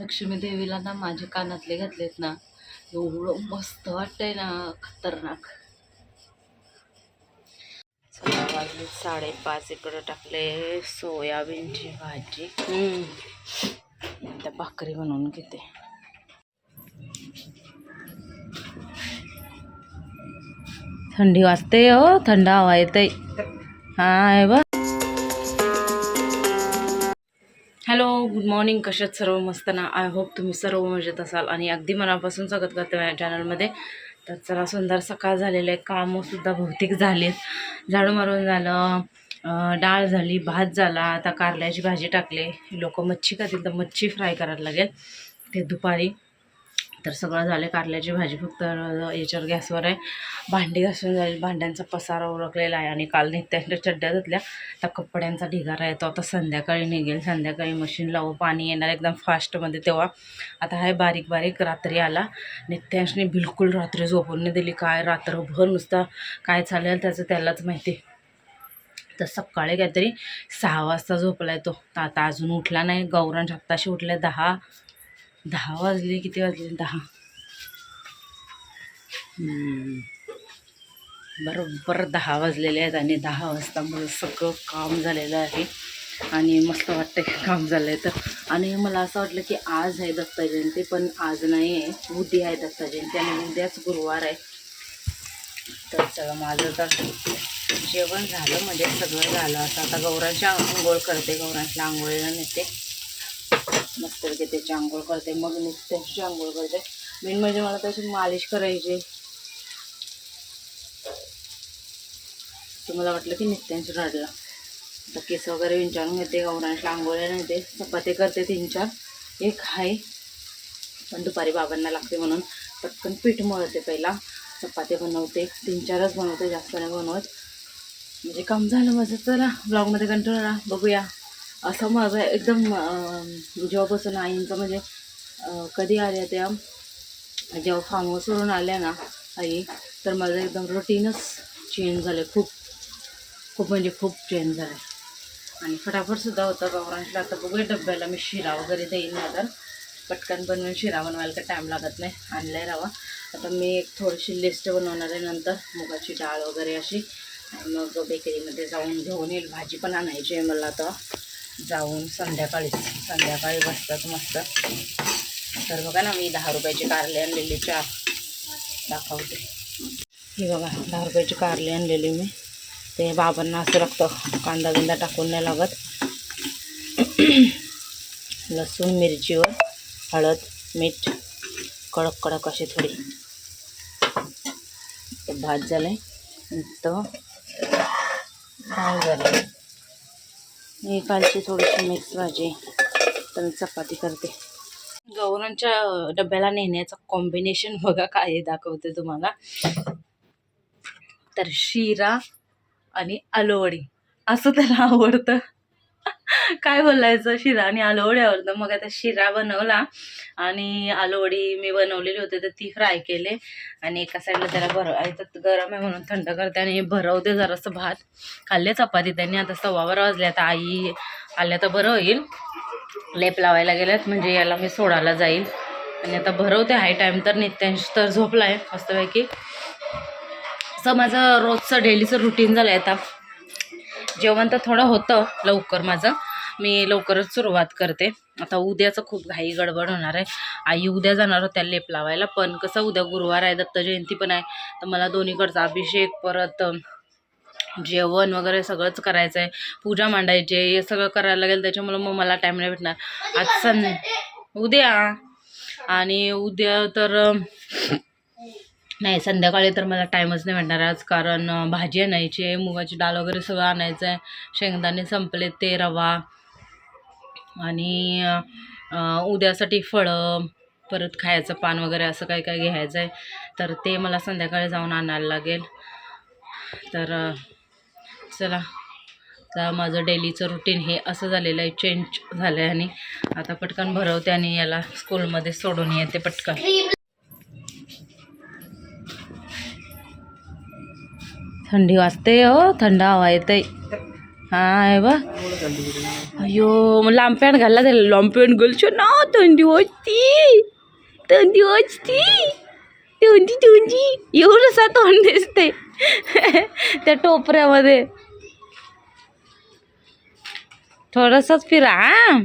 लक्ष्मी देवीला ना माझे कानातले घातलेत ना. एवढं मस्त वाटतंय ना खतरनाक. वाजले साडेपाच. इकडं टाकले सोयाबीनची भाजी. आता भाकरी बनवून घेते. थंडी वाजते हो थंड हवा येते. हाय आहे बा हॅलो गुड मॉर्निंग कशात सर्व मस्त ना? आय होप तुम्ही सर्व मजेत असाल आणि अगदी मनापासून स्वागत करते माझ्या चॅनलमध्ये तर चला सुंदर सकाळ झालेलं आहे. कामंसुद्धा भौतिक झालेत. झाडू मारून झालं डाळ झाली भात झाला. आता कारल्याची भाजी टाकली. लोक मच्छी खातील तर मच्छी फ्राय करायला लागेल. ते दुपारी. तर सगळं झालं कारल्याची भाजी फक्त याच्यावर गॅसवर आहे. भांडी घासून झाली. भांड्यांचा पसारा उरकलेला आहे आणि काल नित्यांच्या चड्ड्या धुतल्या. त्या कपड्यांचा ढिगारा येतो आता संध्याकाळी निघेल. संध्याकाळी मशीन लावू. पाणी येणार एकदम फास्टमध्ये तेव्हा. आता आहे बारीक बारीक रात्री आला. नित्यांशने बिलकुल रात्री झोपून नाही दिली. काय रात्रभर नुसता काय चालेल त्याचं त्यालाच माहिती. तर सकाळी काहीतरी सहा वाजता झोपलाय तो. तर आता अजून उठला नाही. गौरांश आत्ताशी उठले दहा. दहा वाजले किती वाजले? दहा. बरोबर दहा वाजलेले आहेत आणि दहा वाजता मला सगळं काम झालेलं आहे आणि मस्त वाटतं की काम झालं आहे तर. आणि मला असं वाटलं की आज आहे दत्ता जयंती पण आज नाही आहे. उद्या आहे दत्ता जयंती आणि उद्याच गुरुवार आहे. तर चला माझं तर जेवण झालं म्हणजे सगळं झालं. असं आता गौरांच्या आंघोळ करते गौरांच्या आंघोळीला नेते. मस्त त्याची आंघोळ करते मग मी त्याची आंघोळ करते. मेन म्हणजे मला त्याची मालिश करायची. तुम्हाला वाटलं की नित्यांशी रडला. आता केस वगैरे विंचारून घेते गौरांशला आंघोळ्या नेते चपाती करते तीन चार. एक आहे पण दुपारी बाबांना लागते म्हणून. पटकन पीठ मळते पहिला. चपाती बनवते. तीन चारच बनवते जास्त नाही बनवत. म्हणजे काम झालं माझं. चला ब्लॉगमध्ये कंटिन्यू राहा बघूया. असं माझं एकदम जेव्हापासून आईंचं म्हणजे कधी आल्या त्या जेव्हा फार्म हाऊसवरून आल्या ना आई तर माझं एकदम रुटीनच चेंज झालं खूप खूप म्हणजे खूप चेंज झालं आणि फटाफटसुद्धा होतं गौरांशला आता बघूया डब्याला मी शिरा वगैरे देईन ना तर पटकन बनवून शिरा बनवायला काही टाईम लागत नाही. आणलाय रावा. आता मी एक थोडीशी लिस्ट बनवणार आहे नंतर. मुगाची डाळ वगैरे अशी. आणि मग बेकरीमध्ये जाऊन घेऊन येईल. भाजी पण आणायची आहे मला आता. जाऊन संध्याकाळी संध्याकाळी बसतात मस्त. तर बघा ना मी दहा रुपयाची कारले आणलेली चार दाखवते. हे बघा दहा रुपयाची कारले आणलेली मी. ते बाबांना असं लागतं कांदा बिंदा टाकून नाही लागत. लसूण मिरचीवर हळद मीठ कडक कडक अशी थोडी. भात झालं आहे तर डाळ झालं मी कालची थोडीशी मिक्स भाजी तर मी चपाती करते. गौरांच्या डब्याला नेण्याचं कॉम्बिनेशन बघा काय दाखवते तुम्हाला. तर शिरा आणि आलोवडी. असं त्याला आवडतं. काय बोलायचं? शिरा आणि आलोवडी मग आता शिरा बनवला आणि आलोवडी मी बनवलेली होती तर ती फ्राय केले. आणि एका साईडला त्याला भर तर गरम आहे म्हणून थंड करते आणि भरवते जरासं भात. खाल्ले चपाती त्यांनी. आता सव्वा बारा वाजले. आता आई आल्या तर बरं होईल. लेप लावायला गेल्यात. म्हणजे याला मी सोडायला जाईल. आणि आता भरवते. हाय टाईम तर नित्यांश तर झोपला आहे मस्तपैकी. असं माझं रोजचं डेलीचं रुटीन झालं आहे आता. जेवण तर थोडं होतं लवकर माझं. मी लवकरच सुरुवात करते. आता उद्याचं खूप घाई गडबड होणार आहे. आई उद्या जाणार होत्या लेप लावायला पण कसं उद्या गुरुवार आहे दत्त जयंती पण आहे तर मला दोन्हीकडचा अभिषेक परत जेवण वगैरे सगळंच करायचं आहे. पूजा मांडायची आहे हे सगळं करायला लागेल त्याच्यामुळं मग मला टाईम नाही भेटणार. आज सं उद्या. आणि उद्या तर नाही संध्याकाळी तर मला टाईमच नाही भेटणार आज कारण भाजी आणायची आहे मुगाची डाळ वगैरे सगळं आणायचं आहे. शेंगदाणे संपले ते रवा आणि उद्यासाठी फळं परत खायचं पान वगैरे असं काही काही घ्यायचं आहे तर ते मला संध्याकाळी जाऊन आणायला लागेल. तर चला तर माझं डेलीचं रुटीन हे असं झालेलं आहे चेंज झालं आहे आणि आता पटकन भरवते आणि याला स्कूलमध्ये सोडून येते पटकन. थंडी वाजते हो थंड हवा येते हा आहे बा अयो मग लांब पॅन्ट घालला त्याला लांब पॅन्ट घालशो ना तोंडी वाजती. तोंडी वाजती. तोंडी तोंडी एवढंसा तोंड दिसते त्या टोपऱ्यामध्ये. थोडंसंच फिरा हा.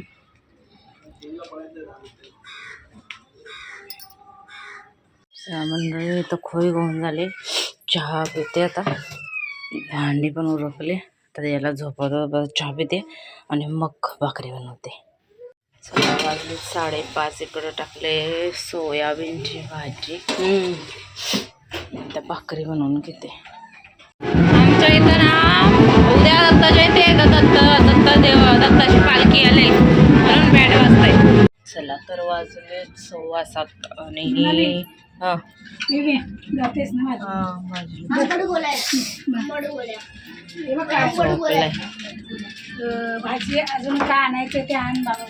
मंडळी इथं खोई घेऊन झाले. चहा पिते आता. भांडी पण उरकले. तर याला झोपवतो चहा पिते आणि मग भाकरी बनवते. वाजले साडेपाच. इकडं टाकले सोयाबीनची भाजी. आता भाकरी बनवून घेते. आमच्या इथं ना उद्या दत्त जयंती आहे तर दत्त दत्त देव दत्ताची पालखी आले म्हणून बँड वाजताय. चला तर वाजले सव्वा सात आणि हा. जातेस ना माझं. हा. हे झोपलाय. भाजी अजून काय आणायचं ते आण बाबा.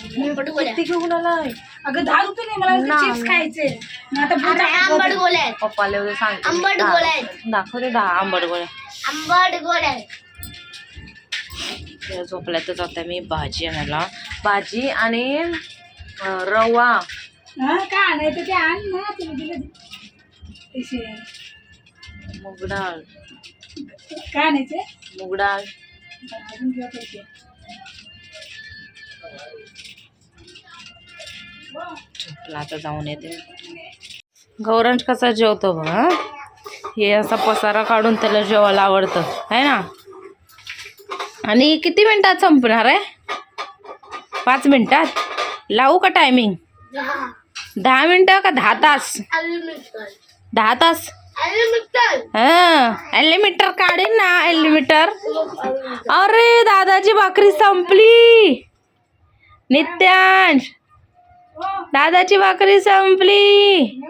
किती घेऊन आलाय? अगं दहा रुपये नाही मला ना. चिप्स खायचे. मग आता बोट दाखव. पप्पाला उद्या सांगते. आंबट गोळ्या आहेत. दाखवते दहा आंबट गोळ्या आंबट गोड आहे त्या झोपल्यातच आता मी भाजी आणायला. भाजी आणि रवा. हा, काय आणायचं ते आण ना तुला दिलं पैसे. मूग डाळ काय आणायचे मूग डाळ अजून किंवा पैसे. झोपला आता जाऊन येते. गौरांश कसा जेवतो बघा हे? असा पसारा काढून त्याला जेवायला आवडतं है ना? आणि किती मिनिटात संपणार आहे? पाच मिनिटात? लावू का टायमिंग दहा मिनिटं का दहा तास? दहा तास? हा एलिमीटर काढेन ना एलिमीटर अरे दादाची भाकरी संपली. नित्यांश दादाची भाकरी संपली.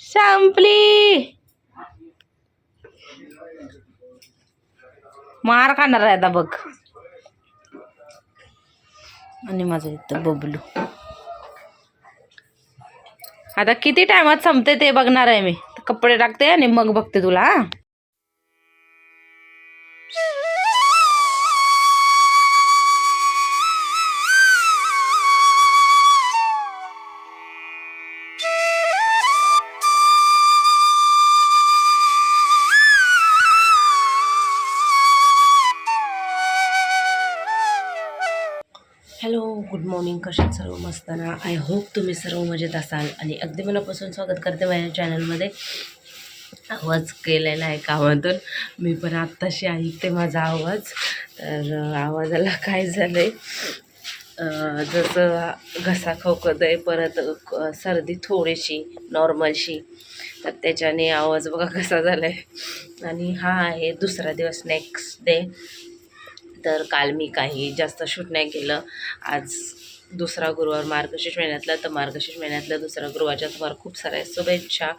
संपली. मार खाणार आहे आता बघ. आणि माझं इथं बबलू. आता किती टायमात संपते ते बघणार आहे मी. कपडे टाकते आणि मग बघते तुला हा? Hello good morning. कशात सर्व? मस्त ना? आय होप तुम्ही सर्व मजेत असाल. आणि अगदी मनापासून स्वागत करते माझ्या चॅनलमध्ये. आवाज केलेला आहे कामातून. मी पण आत्ताशी ऐकते माझा आवाज. तर आवाजाला काय झालं आहे जसं घसा खवकत आहे परत सर्दी थोडीशी नॉर्मलशी. तर त्याच्याने आवाज बघा कसा झाला आहे आणि हा आहे दुसरा दिवस नेक्स्ट डे तर काल मी काही जास्त शूट नाही केलं. आज दुसरा गुरुवार मार्गशीर्ष महिन्यातला तर मार्गशीर्ष महिन्यातल्या दुसऱ्या गुरुवारच्या तुम्हाला खूप साऱ्या शुभेच्छा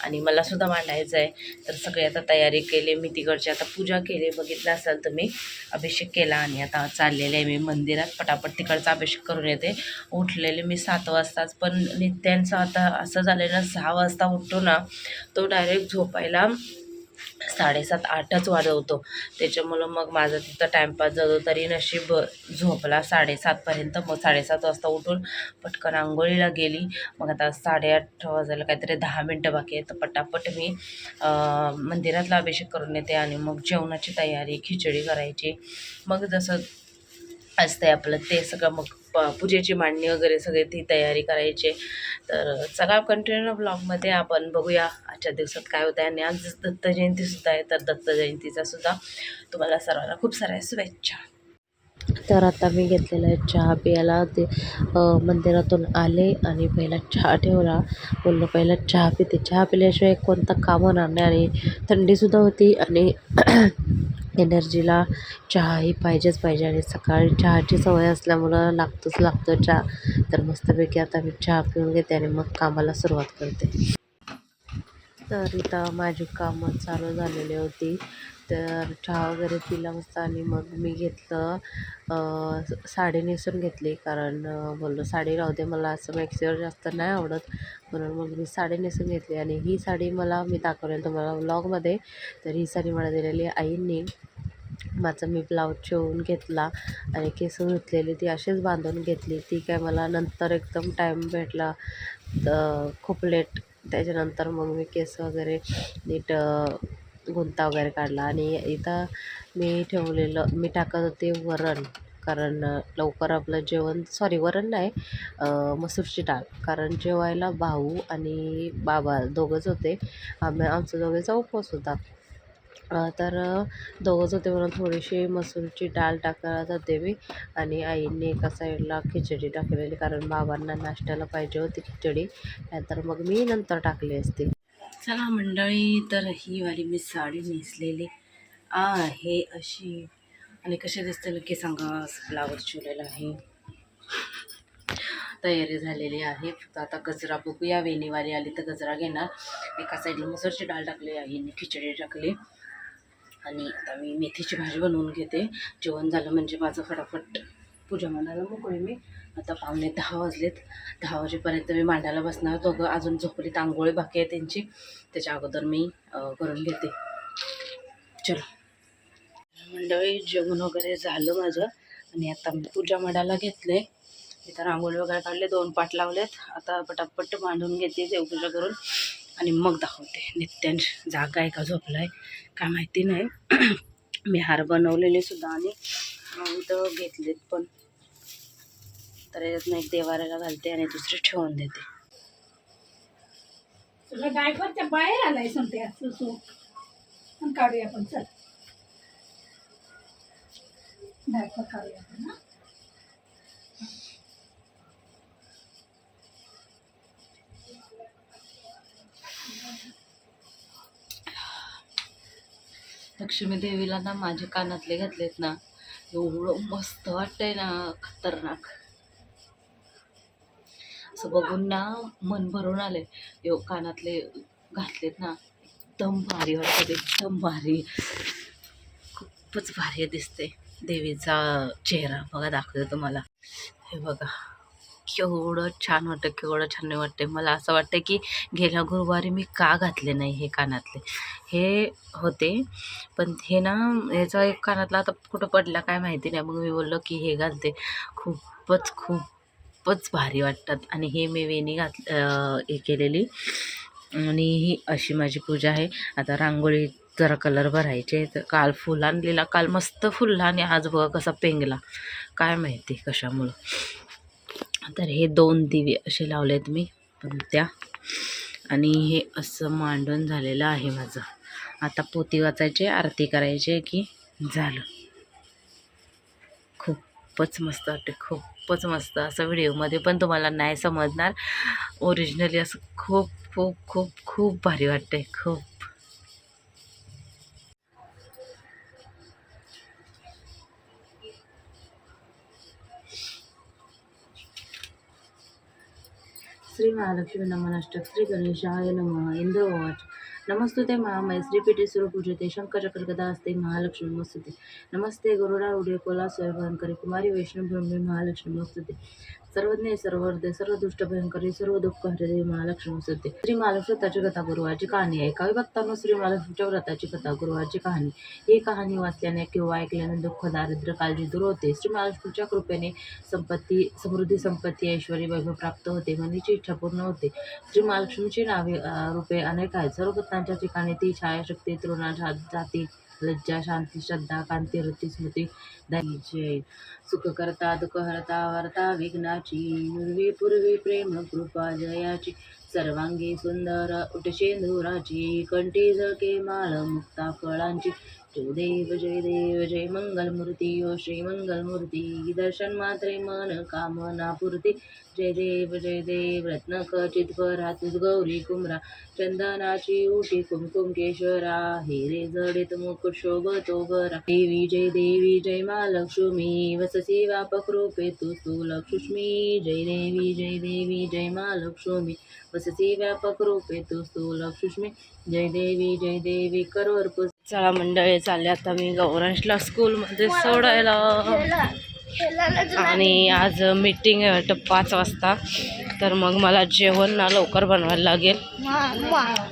आणि मला सुद्धा मांडायचं आहे. तर सगळी आता तयारी केली मी तिकडची आता पूजा केली बघितलं असाल तर मी अभिषेक केला आणि आता चाललेले आहे मी मंदिरात. पटापट तिकडचा अभिषेक करून येते. उठलेले मी सात वाजताच पण नित्यांचं आता असं झालेलं सहा वाजता उठतो ना तो डायरेक्ट झोपायला साडेसात आठच वाजवतो. त्याच्यामुळं मग माझं तिथं टाईमपास जातो तरी नशीब झोपला. साडेसातपर्यंत मग साडेसात वाजता उठून पटकन आंघोळीला गेली. मग आता साडेआठ वाजायला काहीतरी दहा मिनटं बाकी आहे तर पटापट मी मंदिरातला अभिषेक करून येते आणि मग जेवणाची तयारी खिचडी करायची. मग जसं असते आपलं ते सगळं मग प पूजेची मांडणी वगैरे सगळे ती तयारी करायची. तर सगळा कंटिन्यू ब्लॉगमध्ये आपण बघूया आजच्या दिवसात काय होतं आणि आज दत्त जयंतीसुद्धा आहे तर दत्त जयंतीचा सुद्धा तुम्हाला सर्वांना खूप साऱ्या शुभेच्छा. तर आता मी घेतलेला आहे चहा प्यायला. ते मंदिरातून आले आणि पहिला चहा ठेवला. बोललो पहिला चहा पिते. चहा पिल्याशिवाय कोणतं काम होणार नाही आणि थंडीसुद्धा होती आणि एनर्जीला चहाही पाहिजेच पाहिजे आणि सकाळी चहाची सवय असल्यामुळं लागतोच लागतो चहा. तर मस्तपैकी आता मी चहा पिऊन घेते आणि मग कामाला सुरुवात करते. तर इथं माझी कामं चालू झालेली होती. तर चहा वगैरे पिला मस्त आणि मग मी घेतलं साडी नेसून घेतली. कारण बोललो साडी राहू दे मला असं मॅक्सिवर जास्त नाही आवडत. म्हणून मग मी साडी नेसून घेतली आणि ही साडी मला मी दाखवलेली तुम्हाला व्लॉगमध्ये तर ही साडी मला दिलेली आईंनी माझं मी ब्लाऊज शिवून घेतला आणि केस धुतलेली ती अशीच बांधून घेतली. ती काय मला नंतर एकदम टाईम भेटला तर खूप लेट त्याच्यानंतर मग मी केस वगैरे नीट गुंता वगैरे काढला आणि इथं मी ठेवलेलं मी टाकत होते वरण. कारण लवकर आपलं जेवण सॉरी वरण नाही मसूरची डाळ. कारण जेवायला भाऊ आणि बाबा दोघंच होते. आम्ही आमचा दोघेचा उपवास होता. तर दोघंच होते म्हणून थोडीशी मसूरची डाळ टाकत होते मी. आणि आईने एका साईडला खिचडी टाकलेली कारण बाबांना नाश्त्याला पाहिजे होती खिचडी. नंतर मग मी नंतर टाकली असते. चला मंडळी तर ही वाली मी साडी नेसलेली आहे अशी. आणि कशी दिसते नक्की सांगा ब्लाऊज शिवलेला आहे. तयारी झालेली आहे. फक्त आता गजरा बघूया वेणीवारी आली तर गजरा घेणार. एका साईडला मसूरची डाळ टाकली आईने खिचडी टाकली. आणि आता मी मेथीची भाजी बनवून घेते. जेवण झालं म्हणजे माझं फटाफट पूजा मांडायला मोकळी मी. आता पाहुणे दहा वाजलेत. दहा वाजेपर्यंत मी मांडायला बसणार दोघं अजून झोपलीत आंघोळी बाकी आहे त्यांची. त्याच्या अगोदर मी करून घेते. चलो. मंडळी जेवण वगैरे झालं माझं. आणि आता मी पूजा मांडायला घेतले इथं रांगोळी वगैरे काढले दोन पाट लावलेत. आता पटापट मांडून घेते देवपूजा करून. आणि मग दाखवते. नित्यांश जागा आहे का झोपलाय? काय माहिती नाही. मी हार बनवलेले सुद्धा आणि अं, घेतलेत पण. तर याच्यातनं एक देवाऱ्याला घालते आणि दुसरी ठेवून देते. तुला डायपरच्या बाहेर आलाय सांगते काढूया आपण चल. डायपर काढूया आपण लक्ष्मी देवीला ना माझे कानातले घातलेत ना. एवढं मस्त वाटतंय ना खतरनाक. असं बघून ना मन भरून आले यो कानातले घातलेत ना एकदम भारी वाटत एकदम भारी. खूपच भारी दिसते देवीचा चेहरा. बघा दाखवतो तुम्हाला. हे बघा. केवढं छान वाटतं केवढं छान नाही वाटते मला असं वाटतं की गेल्या गुरुवारी मी का घातले नाही हे कानातले. हे होते. पण हे ना ह्याचा एक कानातला आता कुठं पडला काय माहिती नाही. मग मी बोललो की हे घालते. खूपच खूपच भारी वाटतात. आणि हे मी वेणी घात हे केलेली. आणि ही अशी माझी पूजा आहे. आता रांगोळी जरा कलर भरायचे तर काल फुल आणलेला काल मस्त फुलला आणि आज बघा कसा पेंगला. काय माहिती कशामुळं. तर हे दोन दिवे असे लावलेत मी पण त्या. आणि हे असं मांडून झालेलं आहे माझं. आता पोती वाचायचे आरती करायची की झालं. खूपच मस्त वाटते खूपच मस्त. असं व्हिडिओमध्ये पण तुम्हाला नाही समजणार. ओरिजिनली असं खूप खूप खूप खूप भारी वाटते खूप. महालक्ष्मी नमनष्टक श्री गणेशाय नमः इंद्रवाच नमस्तुते महामय श्रीपीठे सुरपूजते शंकरचक्र असते महालक्ष्मी नमस्तुते नमस्ते गरुडारूढे कोला स्वयंभयंकरी कुमारी वैष्णव ब्रह्मी महालक्ष्मी नमस्तुते सर्वज्ञ सर्वहृदय सर्व दुष्ट भयंकरी सर्व दुःख हृदय महालक्ष्मी नमस्तुते श्री महालक्ष्मी स्वतःची कथा गुरुवाची कहाणी आहे. काही भक्तांनो श्री महालक्ष्मीच्या व्रताची कथा गुरुवाची कहाणी. ही कहाणी वाचल्याने किंवा ऐकल्याने दुःख दारिद्र्य काळजी दूर होते. श्री महालक्ष्मीच्या कृपेने संपत्ती समृद्धी संपत्ती ऐश्वरी वैभव प्राप्त होते. मनीची इच्छा पूर्ण होते. श्री महालक्ष्मीची नावे रूपे अनेक आहेत. सर्व भक्तांच्या ठिकाणी ती छायाशक्ती तृणा जाती लज्जा शांती श्रद्धा कांती रती स्मृती दाई सुख करता दुःख हरता वार्ता विघ्नाची. पूर्वी पूर्वी प्रेम कृपा जयाची. सर्वांगी सुंदर उटशेंदुराची कंठी झके माळ मुक्ता फळांची. देव जय देव जय मंगलमूर्ती ओ श्री मंगलमूर्ती दर्शन मात्रे मन कामना पूर्ती. जय देव जय देव रत्न खचित तुझ गौरी कुमरा चंदनाची उटी कुमकुम केशरा हिरे जडित मुकुट शोभतो बरा. देवी जय देवी जय महालक्ष्मी लक्ष्मी वससी व्यापक रूपे तू तू लक्ष्मी. जय देवी जय देवी जय मा लक्ष्मी वससी व्यापक रूपे तू तू लक्ष्मी. जय देवी जय देवी करोर चला मंडळी चालले आता मी गौरांशला स्कूलमध्ये सोडायला. आणि आज मीटिंग आहे वाटतं पाच वाजता. तर मग मला जेवण ना लवकर बनवायला लागेल.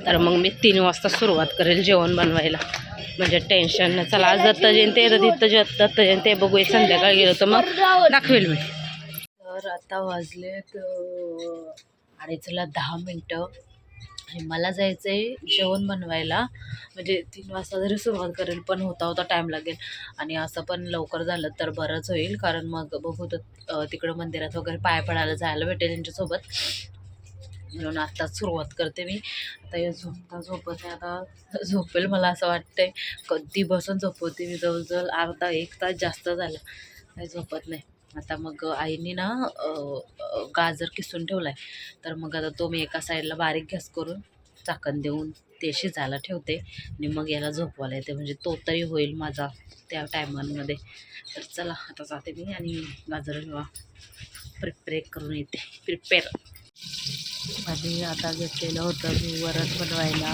तर मग मी तीन वाजता सुरुवात करेल जेवण बनवायला. म्हणजे टेन्शन नाही. चला आज दत्त जयंती आहे तर तिथं जे दत्त जयंती आहे बघूया. संध्याकाळी गेलो तर मग दाखवेल मी. तर आता वाजलेत अडीचला दहा मिनटं. आणि मला जायचं आहे जेवण बनवायला. म्हणजे तीन वाजता जरी सुरुवात करेल पण होता होता टाईम लागेल. आणि असं पण लवकर झालं तर बरंच होईल. कारण मग बघू तर तिकडं मंदिरात वगैरे पाय पडायला जायला भेटेल त्यांच्यासोबत म्हणून आत्ताच सुरुवात करते मी. आता झोपता झोपत आहे. आता झोपेल मला असं वाटतंय. कधी बसून झोपवते मी जवळजवळ अर्धा एक तास जास्त झाला. काही झोपत नाही. आता मग आईने ना गाजर किसून ठेवला आहे तर मग आता तो मी एका साईडला बारीक गॅस करून चाकण देऊन ते शिजायला ठेवते. आणि मग याला झोपवायला येते. म्हणजे तो तरी होईल माझा त्या टायमांमध्ये. तर चला आता जाते मी आणि गाजर प्रिपेअर करून येते. प्रिपेअर. आणि आता घेतलेलं होतं मी वरण बनवायला.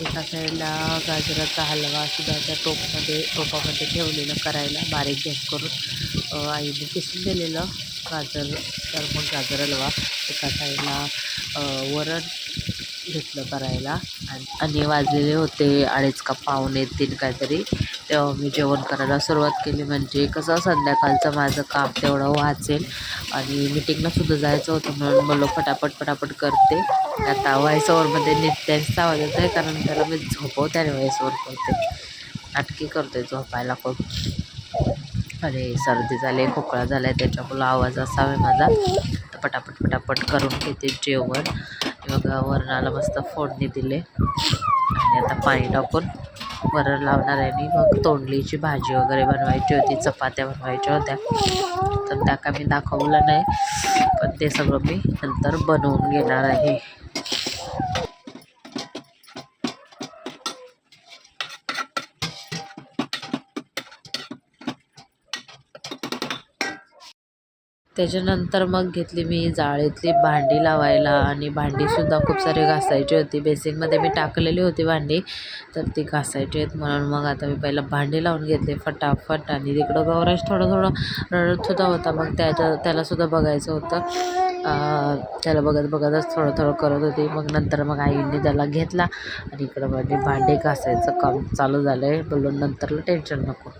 एका साईडला गाजराचा हलवा सुद्धा त्या टोपमध्ये टोपामध्ये ठेवलेलं करायला बारीक गॅस करून. आईने किसून दिलेलं गाजर तर मग गाजर हलवा. एका साईडला वरण घेतलं करायला. आणि आणि वाजलेले होते अडीच का पावणे तीन काहीतरी. तेव्हा मी जेवण करायला सुरुवात केली. म्हणजे कसं संध्याकाळचं माझं काम तेवढं वाचेल. आणि मिटिंगला सुद्धा जायचं होतं म्हणून मला पटापट पटापट करते. आता व्हॉइस ओव्हरमध्ये नित्यांचा आवाज येतो आहे कारण त्याला मी झोपवते आणि व्हॉइस ओव्हर करते. नाटकी करते झोपायला खूप. आणि सर्दी झाली खोकळा झाला आहे त्याच्यामुळं आवाज असावा माझा. तर पटापट पटापट करून घेते जेवण. बघा वरणाला मस्त फोडणी दिले. आणि आता पाणी टाकून वरण लावणार आहे आणि मग तोंडलीची भाजी वगैरे बनवायची होती चपात्या बनवायच्या होत्या. तर त्या का मी दाखवलं नाही पण ते सगळं मी नंतर बनवून घेणार आहे. त्याच्यानंतर मग घेतली मी जाळीतली भांडी लावायला आणि भांडीसुद्धा खूप सारी घासायची होती. बेसिनमध्ये मी टाकलेली होती भांडी तर ती घासायची आहेत म्हणून मग आता मी पहिला भांडी लावून घेतली फटाफट आणि तिकडं गौराश थोडं थोडं रडतसुद्धा होता. मग त्याच्या त्यालासुद्धा बघायचं होतं. त्याला बघत बघतच थोडं थोडं करत होती. मग नंतर मग आईने त्याला घेतला आणि इकडं म्हणजे भांडे घासायचं काम चालू झालं आहे बोलून नंतरला टेन्शन नको.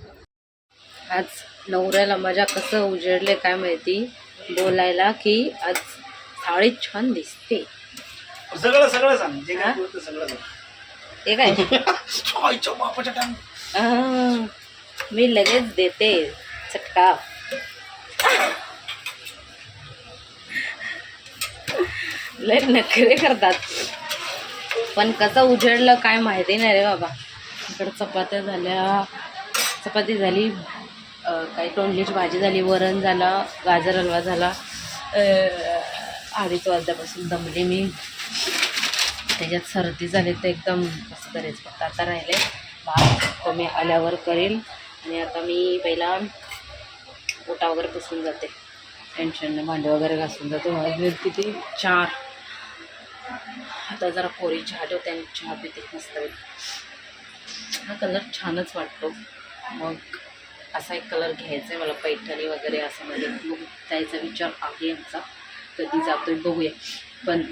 आज नवऱ्याला मजा कसं उजेडले काय माहिती? बोलायला की आज साडी छान दिसते. सगळं सगळं सांग. जे? काय बोलतो सगळं सांग. हे काय? आईच्या बापाच्या टाइम आह, मी लगेच देते. चटका. लय नखरे करतात. पण कसं उजेडलं काय माहिती नाही रे बाबा. इकडं चपात्या झाल्या. चपाती झाली काही तोंडलीची भाजी झाली वरण झालं गाजर हलवा झाला. आधीच अडीच वाजल्यापासून दमले मी. त्याच्यात सर्दी झाली तर एकदम कसं करायचं फक्त आता राहिले. भात कमी आल्यावर करेल. आणि आता मी पहिला ओटा वगैरे पुसून जाते. टेन्शन भांडे वगैरे घासून जाते. वाजले किती? चार. आता जरा पोरी चहा ठेवते आणि चहा पिते. मस्त हा कलर छानच वाटतो. मग असा एक कलर घ्यायचा आहे. मला पैठणी वगैरे असं म्हणजे मग जायचा विचार आहे आमचा. कधी जातोय बघूया. पण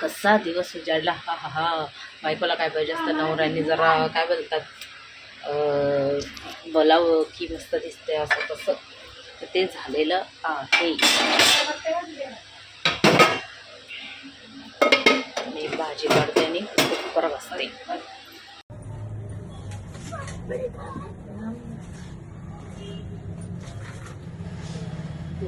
कसा दिवस उजाडला. हा हा हा. बायकोला काय पाहिजे असतं? नवऱ्याने जरा काय बोलतात? बोलावं की मस्त दिसते असं तसं. तर ते झालेलं आहे. मी भाजी काढते आणि कुकर बसते जय देवी जय देवी जय महालक्ष्मी वसती रापकरो लक्ष्मी जय देवी जय जय महालक्ष्मी वसती ही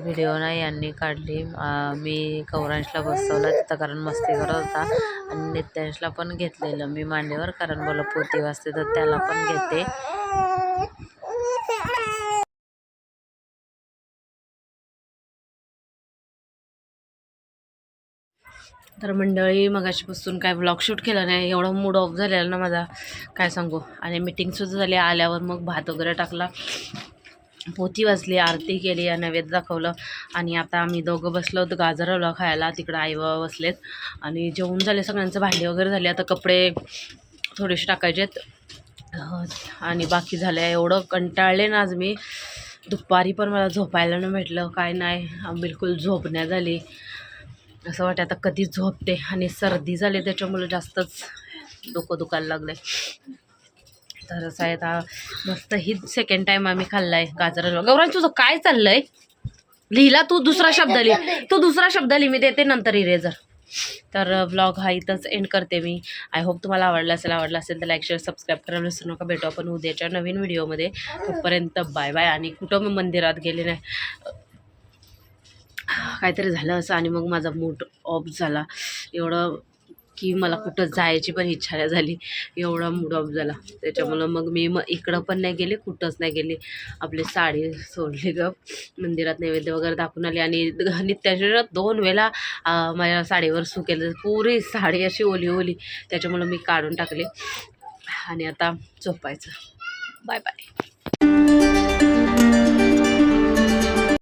व्हिडिओ ना यांनी काढली. मी कौरांशला बसवला तिथं कारण मस्ती करत होता. आणि नित्यांशला पण घेतलेलं मी मांडीवर कारण मला पोती वाजते तर त्याला पण घेते. तर मंडळी मगाशीपासून काय ब्लॉग शूट केला नाही एवढा मूड ऑफ झालेला ना माझा. काय सांगू? आणि मीटिंगसुद्धा झाली आल्यावर मग भात वगैरे टाकला. पोती वाचली आरती केली नैवेद्य दाखवलं. आणि आता आम्ही दोघं बसलो होतो गाजरवला खायला तिकडं आई बाबा बसलेत. आणि जेवण झाले सगळ्यांचं भांडी वगैरे झाली. आता कपडे थोडेसे टाकायचे आहेत आणि बाकी झालं आहे एवढं कंटाळले ना आज मी. दुपारी पण मला झोपायला न भेटलं काय नाही. बिलकुल झोप नाही झाली. असं वाटतं आता कधी झोपते आणि सर्दी झाली त्याच्यामुळे जास्तच डोकं दुखायला लागलं तर असं आहे आता मस्त ही सेकंड टाईम आम्ही खाल्ला आहे गाजर गौरांग तुझं काय चाललंय? लिहिला तू दुसरा शब्द लिह. तू दुसरा शब्द लिह मी देते नंतर इरेजर तर ब्लॉग हा इथंच एंड करते मी. आय होप तुम्हाला आवडला असेल आवडला असेल तर लाईक शेअर सबस्क्राईब करायला विसरू नका. भेटू आपण उद्याच्या नवीन व्हिडिओमध्ये तोपर्यंत बाय बाय आणि कुठं मी मंदिरात गेले नाही. काहीतरी झालं असं आणि मग माझा मूड ऑफ झाला. एवढं की मला कुठं जायची पण इच्छा नाही झाली. एवढा मूड ऑफ झाला. त्याच्यामुळं मग मी मग इकडं पण नाही गेले कुठंच नाही गेले. आपली साडी सोडली ग मंदिरात नैवेद्य वगैरे दाखवून आली आणि नित्याच्या दोन वेळा माझ्या साडीवर सू केलं. पुरी साडी अशी ओली ओली. त्याच्यामुळं मी काढून टाकले. आणि आता झोपायचं. Bye bye.